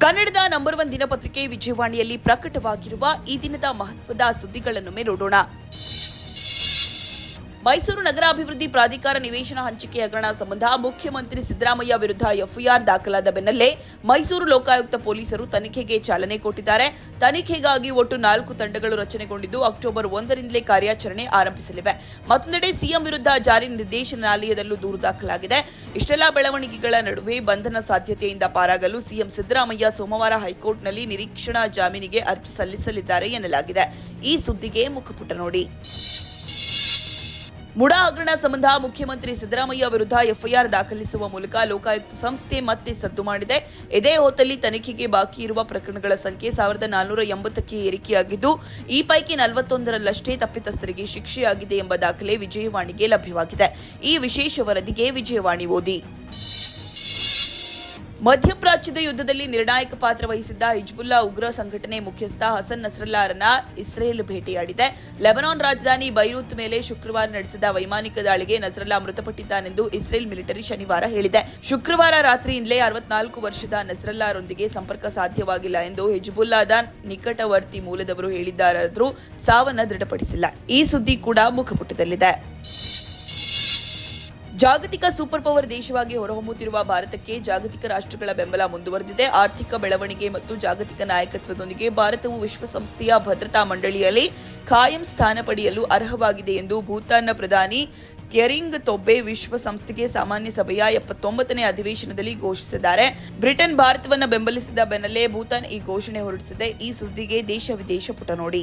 ಕನ್ನಡದ number one ದಿನಪತ್ರಿಕೆ ವಿಜಯವಾಣಿಯಲ್ಲಿ ಪ್ರಕಟವಾಗಿರುವ ಈ ದಿನದ ಮಹತ್ವದ ಸುದ್ದಿಗಳನ್ನು ನೋಡೋಣ ಮೈಸೂರು ನಗರಾಭಿವೃದ್ಧಿ ಪ್ರಾಧಿಕಾರ ನಿವೇಶನ ಹಂಚಿಕೆ ಹಗರಣ ಸಂಬಂಧ ಮುಖ್ಯಮಂತ್ರಿ ಸಿದ್ದರಾಮಯ್ಯ ವಿರುದ್ಧ ಎಫ್ಐಆರ್ ದಾಖಲಾದ ಬೆನ್ನಲ್ಲೇ ಮೈಸೂರು ಲೋಕಾಯುಕ್ತ ಪೊಲೀಸರು ತನಿಖೆಗೆ ಚಾಲನೆ ಕೊಟ್ಟಿದ್ದಾರೆ. ತನಿಖೆಗಾಗಿ ಒಟ್ಟು ನಾಲ್ಕು ತಂಡಗಳು ರಚನೆಗೊಂಡಿದ್ದು ಅಕ್ಟೋಬರ್ ಒಂದರಿಂದಲೇ ಕಾರ್ಯಾಚರಣೆ ಆರಂಭಿಸಲಿವೆ. ಮತ್ತೊಂದೆಡೆ ಸಿಎಂ ವಿರುದ್ಧ ಜಾರಿ ನಿರ್ದೇಶನಾಲಯದಲ್ಲೂ ದೂರು ದಾಖಲಾಗಿದೆ. ಇಷ್ಟೆಲ್ಲಾ ಬೆಳವಣಿಗೆಗಳ ನಡುವೆ ಬಂಧನ ಸಾಧ್ಯತೆಯಿಂದ ಪಾರಾಗಲು ಸಿಎಂ ಸಿದ್ದರಾಮಯ್ಯ ಸೋಮವಾರ ಹೈಕೋರ್ಟ್ನಲ್ಲಿ ನಿರೀಕ್ಷಣಾ ಜಾಮೀನಿಗೆ ಅರ್ಜಿ ಸಲ್ಲಿಸಲಿದ್ದಾರೆ ಎನ್ನಲಾಗಿದೆ. ಈ ಸುದ್ದಿಗೆ ಮುಖಪುಟ ನೋಡಿ. ಮುಡಾ ಹಗರಣ ಸಂಬಂಧ ಮುಖ್ಯಮಂತ್ರಿ ಸಿದ್ದರಾಮಯ್ಯ ವಿರುದ್ಧ ಎಫ್ಐಆರ್ ದಾಖಲಿಸುವ ಮೂಲಕ ಲೋಕಾಯುಕ್ತ ಸಂಸ್ಥೆ ಮತ್ತೆ ಸದ್ದು ಮಾಡಿದೆ. ಇದೇ ಹೊತ್ತಲ್ಲಿ ತನಿಖೆಗೆ ಬಾಕಿ ಇರುವ ಪ್ರಕರಣಗಳ ಸಂಖ್ಯೆ ಸಾವಿರದ ನಾನ್ನೂರ ಎಂಬತ್ತಕ್ಕೆ ಏರಿಕೆಯಾಗಿದ್ದು, ಈ ಪೈಕಿ ನಲವತ್ತೊಂದರಲ್ಲಷ್ಟೇ ತಪ್ಪಿತಸ್ಥರಿಗೆ ಶಿಕ್ಷೆಯಾಗಿದೆ ಎಂಬ ದಾಖಲೆ ವಿಜಯವಾಣಿಗೆ ಲಭ್ಯವಾಗಿದೆ. ಈ ವಿಶೇಷ ವರದಿಗೆ ವಿಜಯವಾಣಿ ಓದಿ. ಮಧ್ಯಪ್ರಾಚ್ಯದ ಯುದ್ಧದಲ್ಲಿ ನಿರ್ಣಾಯಕ ಪಾತ್ರ ವಹಿಸಿದ್ದ ಹಿಜ್ಬುಲ್ಲಾ ಉಗ್ರ ಸಂಘಟನೆ ಮುಖ್ಯಸ್ಥ ಹಸನ್ ನಸ್ರಲ್ಲಾರನ್ನ ಇಸ್ರೇಲ್ ಭೇಟಿಯಾಡಿದೆ. ಲೆಬನಾನ್ ರಾಜಧಾನಿ ಬೈರೂತ್ ಮೇಲೆ ಶುಕ್ರವಾರ ನಡೆಸಿದ ವೈಮಾನಿಕ ದಾಳಿಗೆ ನಸ್ರಲ್ಲಾ ಮೃತಪಟ್ಟಿದ್ದಾನೆಂದು ಇಸ್ರೇಲ್ ಮಿಲಿಟರಿ ಶನಿವಾರ ಹೇಳಿದೆ. ಶುಕ್ರವಾರ ರಾತ್ರಿಯಿಂದಲೇ ಅರವತ್ನಾಲ್ಕು ವರ್ಷದ ನಸ್ರಲ್ಲಾರೊಂದಿಗೆ ಸಂಪರ್ಕ ಸಾಧ್ಯವಾಗಿಲ್ಲ ಎಂದು ಹಿಜ್ಬುಲ್ಲಾದ ನಿಕಟವರ್ತಿ ಮೂಲದವರು ಹೇಳಿದ್ದಾರಾದರೂ ಸಾವನ್ನ ದೃಢಪಡಿಸಿಲ್ಲ. ಈ ಸುದ್ದಿ ಕೂಡ ಮುಖಪುಟದಲ್ಲಿದೆ. ಜಾಗತಿಕ ಸೂಪರ್ ಪವರ್ ದೇಶವಾಗಿ ಹೊರಹೊಮ್ಮುತ್ತಿರುವ ಭಾರತಕ್ಕೆ ಜಾಗತಿಕ ರಾಷ್ಟ್ರಗಳ ಬೆಂಬಲ ಮುಂದುವರೆದಿದೆ. ಆರ್ಥಿಕ ಬೆಳವಣಿಗೆ ಮತ್ತು ಜಾಗತಿಕ ನಾಯಕತ್ವದೊಂದಿಗೆ ಭಾರತವು ವಿಶ್ವಸಂಸ್ಥೆಯ ಭದ್ರತಾ ಮಂಡಳಿಯಲ್ಲಿ ಖಾಯಂ ಸ್ಥಾನ ಪಡೆಯಲು ಅರ್ಹವಾಗಿದೆ ಎಂದು ಭೂತಾನ್ನ ಪ್ರಧಾನಿ ಕೆರಿಂಗ್ ತೊಬ್ಬೆ ವಿಶ್ವಸಂಸ್ಥೆಗೆ ಸಾಮಾನ್ಯ ಸಭೆಯ ಎಪ್ಪತ್ತೊಂಬತ್ತನೇ ಅಧಿವೇಶನದಲ್ಲಿ ಘೋಷಿಸಿದ್ದಾರೆ. ಬ್ರಿಟನ್ ಭಾರತವನ್ನು ಬೆಂಬಲಿಸಿದ ಬೆನ್ನಲ್ಲೇ ಭೂತಾನ್ ಈ ಘೋಷಣೆ ಹೊರಡಿಸಿದೆ. ಈ ಸುದ್ದಿಗೆ ದೇಶ ವಿದೇಶ ಪುಟ ನೋಡಿ.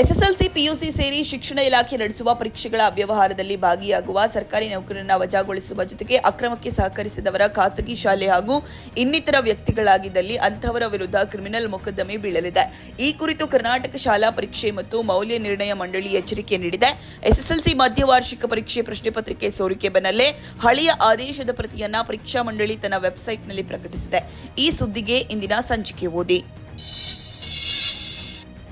ಎಸ್ಎಸ್ಎಲ್ಸಿ ಪಿಯುಸಿ ಸೇರಿ ಶಿಕ್ಷಣ ಇಲಾಖೆ ನಡೆಸುವ ಪರೀಕ್ಷೆಗಳ ಅವ್ಯವಹಾರದಲ್ಲಿ ಭಾಗಿಯಾಗುವ ಸರ್ಕಾರಿ ನೌಕರರನ್ನ ವಜಾಗೊಳಿಸುವ ಜೊತೆಗೆ ಅಕ್ರಮಕ್ಕೆ ಸಹಕರಿಸಿದವರ ಖಾಸಗಿ ಶಾಲೆ ಹಾಗೂ ಇನ್ನಿತರ ವ್ಯಕ್ತಿಗಳಾಗಿದ್ದಲ್ಲಿ ಅಂತಹವರ ವಿರುದ್ಧ ಕ್ರಿಮಿನಲ್ ಮೊಕದ್ದಮೆ ಬೀಳಲಿದೆ. ಈ ಕುರಿತು ಕರ್ನಾಟಕ ಶಾಲಾ ಪರೀಕ್ಷೆ ಮತ್ತು ಮೌಲ್ಯ ನಿರ್ಣಯ ಮಂಡಳಿ ಎಚ್ಚರಿಕೆ ನೀಡಿದೆ. ಎಸ್ಎಸ್ಎಲ್ಸಿ ಮಧ್ಯವಾರ್ಷಿಕ ಪರೀಕ್ಷೆ ಪ್ರಶ್ನೆ ಪತ್ರಿಕೆ ಸೋರಿಕೆ ಬೆನ್ನಲ್ಲೇ ಹಳೆಯ ಆದೇಶದ ಪ್ರತಿಯನ್ನ ಪರೀಕ್ಷಾ ಮಂಡಳಿ ತನ್ನ ವೆಬ್ಸೈಟ್ನಲ್ಲಿ ಪ್ರಕಟಿಸಿದೆ. ಈ ಸುದ್ದಿಗೆ ಇಂದಿನ ಸಂಚಿಕೆ ಓದಿ.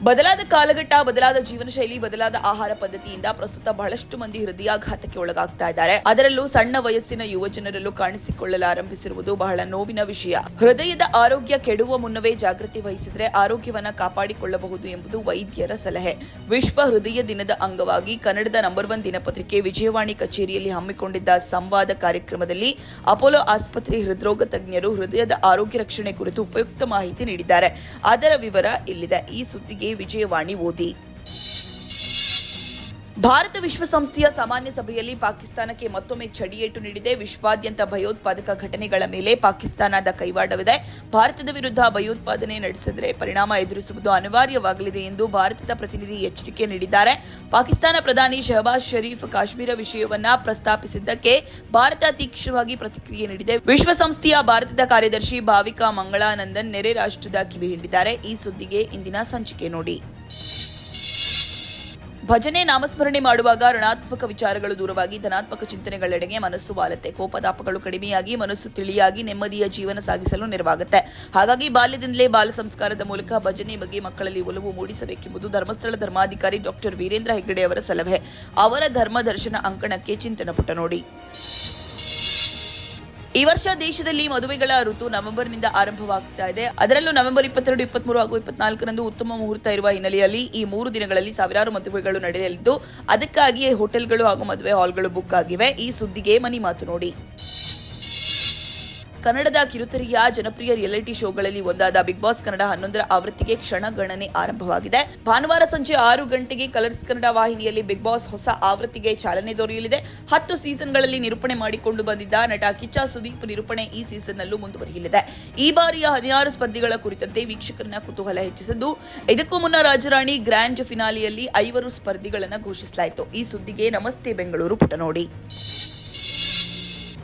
ಬದಲಾದ ಕಾಲಘಟ್ಟ, ಬದಲಾದ ಜೀವನ ಶೈಲಿ, ಬದಲಾದ ಆಹಾರ ಪದ್ಧತಿಯಿಂದ ಪ್ರಸ್ತುತ ಬಹಳಷ್ಟು ಮಂದಿ ಹೃದಯಾಘಾತಕ್ಕೆ ಒಳಗಾಗ್ತಾ ಇದ್ದಾರೆ. ಅದರಲ್ಲೂ ಸಣ್ಣ ವಯಸ್ಸಿನ ಯುವ ಜನರಲ್ಲೂ ಕಾಣಿಸಿಕೊಳ್ಳಲಾರಂಭಿಸಿರುವುದು ಬಹಳ ನೋವಿನ ವಿಷಯ. ಹೃದಯದ ಆರೋಗ್ಯ ಕೆಡುವ ಮುನ್ನವೇ ಜಾಗೃತಿ ವಹಿಸಿದ್ರೆ ಆರೋಗ್ಯವನ್ನ ಕಾಪಾಡಿಕೊಳ್ಳಬಹುದು ಎಂಬುದು ವೈದ್ಯರ ಸಲಹೆ. ವಿಶ್ವ ಹೃದಯ ದಿನದ ಅಂಗವಾಗಿ ಕನ್ನಡದ ನಂಬರ್ ಒನ್ ದಿನಪತ್ರಿಕೆ ವಿಜಯವಾಣಿ ಕಚೇರಿಯಲ್ಲಿ ಹಮ್ಮಿಕೊಂಡಿದ್ದ ಸಂವಾದ ಕಾರ್ಯಕ್ರಮದಲ್ಲಿ ಅಪೋಲೋ ಆಸ್ಪತ್ರೆ ಹೃದ್ರೋಗ ತಜ್ಞರು ಹೃದಯದ ಆರೋಗ್ಯ ರಕ್ಷಣೆ ಕುರಿತು ಉಪಯುಕ್ತ ಮಾಹಿತಿ ನೀಡಿದ್ದಾರೆ. ಅದರ ವಿವರ ಇಲ್ಲಿದೆ. ಈ ಸುದ್ದಿಗೆ ವಿಜಯವಾಣಿ ಓದಿ ಭಾರತ ವಿಶ್ವಸಂಸ್ಥೆಯ ಸಾಮಾನ್ಯ ಸಭೆಯಲ್ಲಿ ಪಾಕಿಸ್ತಾನಕ್ಕೆ ಮತ್ತೊಮ್ಮೆ ಚಡಿಯೇಟು ನೀಡಿದೆ. ವಿಶ್ವಾದ್ಯಂತ ಭಯೋತ್ಪಾದಕ ಘಟನೆಗಳ ಮೇಲೆ ಪಾಕಿಸ್ತಾನದ ಕೈವಾಡವಿದೆ. ಭಾರತದ ವಿರುದ್ಧ ಭಯೋತ್ಪಾದನೆ ನಡೆಸಿದರೆ ಪರಿಣಾಮ ಎದುರಿಸುವುದು ಅನಿವಾರ್ಯವಾಗಲಿದೆ ಎಂದು ಭಾರತದ ಪ್ರತಿನಿಧಿ ಎಚ್ಚರಿಕೆ ನೀಡಿದ್ದಾರೆ. ಪಾಕಿಸ್ತಾನ ಪ್ರಧಾನಿ ಶಹಬಾಜ್ ಷರೀಫ್ ಕಾಶ್ಮೀರ ವಿಷಯವನ್ನ ಪ್ರಸ್ತಾಪಿಸಿದ್ದಕ್ಕೆ ಭಾರತ ತೀಕ್ಷ್ಣವಾಗಿ ಪ್ರತಿಕ್ರಿಯೆ ನೀಡಿದೆ. ವಿಶ್ವಸಂಸ್ಥೆಯ ಭಾರತದ ಕಾರ್ಯದರ್ಶಿ ಭಾವಿಕಾ ಮಂಗಳಾನಂದನ್ ನೆರೆ ರಾಷ್ಟ್ರದ ಕಿವಿ ಹಿಂಡಿದ್ದಾರೆ. ಈ ಸುದ್ದಿಗೆ ಇಂದಿನ ಸಂಚಿಕೆ ನೋಡಿ. ಭಜನೆ ನಾಮಸ್ಮರಣೆ ಮಾಡುವಾಗ ಋಣಾತ್ಮಕ ವಿಚಾರಗಳು ದೂರವಾಗಿ ಧನಾತ್ಮಕ ಚಿಂತನೆಗಳೆಡೆಗೆ ಮನಸ್ಸು ವಾಲತ್ತೆ. ಕೋಪದಾಪಗಳು ಕಡಿಮೆಯಾಗಿ, ಮನಸ್ಸು ತಿಳಿಯಾಗಿ, ನೆಮ್ಮದಿಯ ಜೀವನ ಸಾಗಿಸಲು ನೆರವಾಗುತ್ತೆ. ಹಾಗಾಗಿ ಬಾಲ್ಯದಿಂದಲೇ ಬಾಲ ಸಂಸ್ಕಾರದ ಮೂಲಕ ಭಜನೆ ಬಗ್ಗೆ ಮಕ್ಕಳಲ್ಲಿ ಒಲವು ಮೂಡಿಸಬೇಕೆಂಬುದು ಧರ್ಮಸ್ಥಳ ಧರ್ಮಾಧಿಕಾರಿ ಡಾಕ್ಟರ್ ವೀರೇಂದ್ರ ಹೆಗ್ಗಡೆ ಅವರ ಸಲಹೆ. ಅವರ ಧರ್ಮ ದರ್ಶನ ಅಂಕಣಕ್ಕೆ ಚಿಂತನ ಪುಟ ನೋಡಿ. ಈ ವರ್ಷ ದೇಶದಲ್ಲಿ ಮದುವೆಗಳ ಋತು ನವೆಂಬರ್ನಿಂದ ಆರಂಭವಾಗ್ತಾ ಇದೆ. ಅದರಲ್ಲೂ ನವೆಂಬರ್ ಇಪ್ಪತ್ತೆರಡು, ಇಪ್ಪತ್ಮೂರು ಹಾಗೂ ಇಪ್ಪತ್ನಾಲ್ಕರಂದು ಉತ್ತಮ ಮುಹೂರ್ತ ಇರುವ ಹಿನ್ನೆಲೆಯಲ್ಲಿ ಈ ಮೂರು ದಿನಗಳಲ್ಲಿ ಸಾವಿರಾರು ಮದುವೆಗಳು ನಡೆಯಲಿದ್ದು, ಅದಕ್ಕಾಗಿಯೇ ಹೋಟೆಲ್ಗಳು ಹಾಗೂ ಮದುವೆ ಹಾಲ್ಗಳು ಬುಕ್ ಆಗಿವೆ. ಈ ಸುದ್ದಿಗೆ ಮನಿ ಮಾತು ನೋಡಿ. ಕನ್ನಡದ ಕಿರುತೆರೆಯ ಜನಪ್ರಿಯ ರಿಯಾಲಿಟಿ ಶೋಗಳಲ್ಲಿ ಒಂದಾದ ಬಿಗ್ ಬಾಸ್ ಕನ್ನಡ ಹನ್ನೊಂದರ ಆವೃತ್ತಿಗೆ ಕ್ಷಣಗಣನೆ ಆರಂಭವಾಗಿದೆ. ಭಾನುವಾರ ಸಂಜೆ ಆರು ಗಂಟೆಗೆ ಕಲರ್ಸ್ ಕನ್ನಡ ವಾಹಿನಿಯಲ್ಲಿ ಬಿಗ್ ಬಾಸ್ ಹೊಸ ಆವೃತ್ತಿಗೆ ಚಾಲನೆ ದೊರೆಯಲಿದೆ. ಹತ್ತು ಸೀಸನ್ಗಳಲ್ಲಿ ನಿರೂಪಣೆ ಮಾಡಿಕೊಂಡು ಬಂದಿದ್ದ ನಟ ಕಿಚ್ಚ ಸುದೀಪ್ ನಿರೂಪಣೆ ಈ ಸೀಸನ್ನಲ್ಲೂ ಮುಂದುವರಿಯಲಿದೆ. ಈ ಬಾರಿಯ ಹದಿನಾರು ಸ್ಪರ್ಧಿಗಳ ಕುರಿತಂತೆ ವೀಕ್ಷಕರನ್ನ ಕುತೂಹಲ ಹೆಚ್ಚಿಸಿದ್ದು, ಇದಕ್ಕೂ ಮುನ್ನ ರಾಜರಾಣಿ ಗ್ರ್ಯಾಂಡ್ ಫಿನಾಲಿಯಲ್ಲಿ ಐವರು ಸ್ಪರ್ಧಿಗಳನ್ನು ಘೋಷಿಸಲಾಯಿತು. ಈ ಸುದ್ದಿಗೆ ನಮಸ್ತೆ ಬೆಂಗಳೂರು ಪುಟ ನೋಡಿ